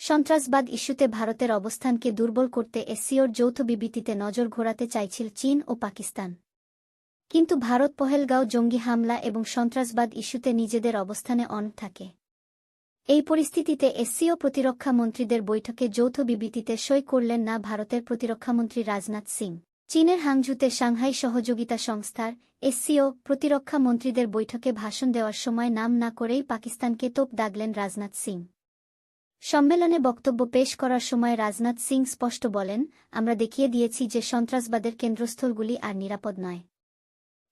সন্ত্রাসবাদ ইস্যুতে ভারতের অবস্থানকে দুর্বল করতে এসসিওর যৌথ বিবৃতিতে নজর ঘোরাতে চাইছিল চীন ও পাকিস্তান। কিন্তু ভারত পহেলগাঁও জঙ্গি হামলা এবং সন্ত্রাসবাদ ইস্যুতে নিজেদের অবস্থানে অন থাকে। এই পরিস্থিতিতে এসসিও প্রতিরক্ষা মন্ত্রীদের বৈঠকে যৌথ বিবৃতিতে সই করলেন না ভারতের প্রতিরক্ষামন্ত্রী রাজনাথ সিং। চীনের হাংঝুতে সাংহাই সহযোগিতা সংস্থার এসসিও প্রতিরক্ষা মন্ত্রীদের বৈঠকে ভাষণ দেওয়ার সময় নাম না করেই পাকিস্তানকে তোপ দাগলেন রাজনাথ সিং। সম্মেলনে বক্তব্য পেশ করার সময় রাজনাথ সিং স্পষ্ট বলেন, আমরা দেখিয়ে দিয়েছি যে সন্ত্রাসবাদের কেন্দ্রস্থলগুলি আর নিরাপদ নয়।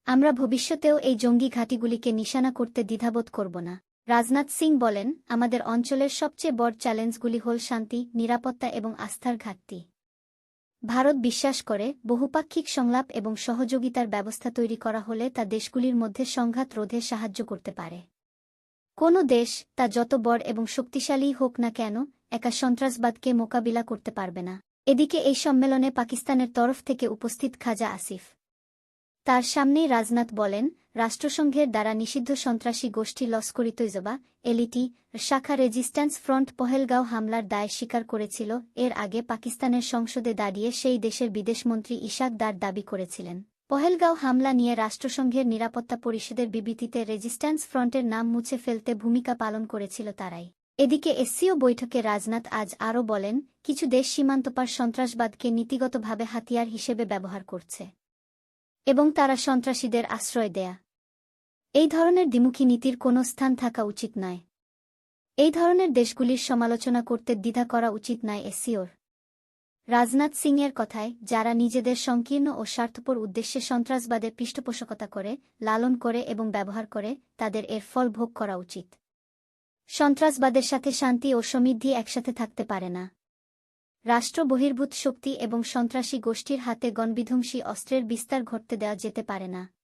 আমরা ভবিষ্যতেও এই জঙ্গি ঘাঁটিগুলিকে নিশানা করতে দ্বিধাবোধ করব না। রাজনাথ সিং বলেন, আমাদের অঞ্চলের সবচেয়ে বড় চ্যালেঞ্জগুলি হল শান্তি, নিরাপত্তা এবং আস্থার ঘাটতি। ভারত বিশ্বাস করে, বহুপাক্ষিক সংলাপ এবং সহযোগিতার ব্যবস্থা তৈরি করা হলে তা দেশগুলির মধ্যে সংঘাত রোধে সাহায্য করতে পারে। কোনো দেশ তা যত বড় এবং শক্তিশালী হোক না কেন, একা সন্ত্রাসবাদকে মোকাবিলা করতে পারবে না। এদিকে এই সম্মেলনে পাকিস্তানের তরফ থেকে উপস্থিত খাজা আসিফ। তার সামনেই রাজনাথ বলেন, রাষ্ট্রসংঘের দ্বারা নিষিদ্ধ সন্ত্রাসী গোষ্ঠী লস্করি তৈজবা এলিটি শাখা রেজিস্ট্যান্স ফ্রন্ট পহেলগাঁও হামলার দায় স্বীকার করেছিল, এর আগে পাকিস্তানের সংসদে দাঁড়িয়ে সেই দেশের বিদেশমন্ত্রী ইশাক দার দাবি করেছিলেন। পহেলগাঁও হামলা নিয়ে রাষ্ট্রসংঘের নিরাপত্তা পরিষদের বিবৃতিতে রেজিস্ট্যান্স ফ্রন্টের নাম মুছে ফেলতে ভূমিকা পালন করেছিল তারাই। এদিকে এসসিও বৈঠকে রাজনাথ আজ আরও বলেন, কিছু দেশ সীমান্তপার সন্ত্রাসবাদকে নীতিগতভাবে হাতিয়ার হিসেবে ব্যবহার করছে এবং তারা সন্ত্রাসীদের আশ্রয় দেয়া। এই ধরনের দ্বিমুখী নীতির কোনো স্থান থাকা উচিত নয়। এই ধরনের দেশগুলির সমালোচনা করতে দ্বিধা করা উচিত নয় এসিওর রাজনাথ সিংয়ের কথায়, যারা নিজেদের সংকীর্ণ ও স্বার্থপর উদ্দেশ্যে সন্ত্রাসবাদের পৃষ্ঠপোষকতা করে, লালন করে এবং ব্যবহার করে, তাদের এর ফল ভোগ করা উচিত। সন্ত্রাসবাদের সাথে শান্তি ও সমৃদ্ধি একসাথে থাকতে পারে না। রাষ্ট্র বহির্ভূত শক্তি এবং সন্ত্রাসী গোষ্ঠীর হাতে গণবিধ্বংসী অস্ত্রের বিস্তার ঘটতে দেওয়া যেতে পারে না।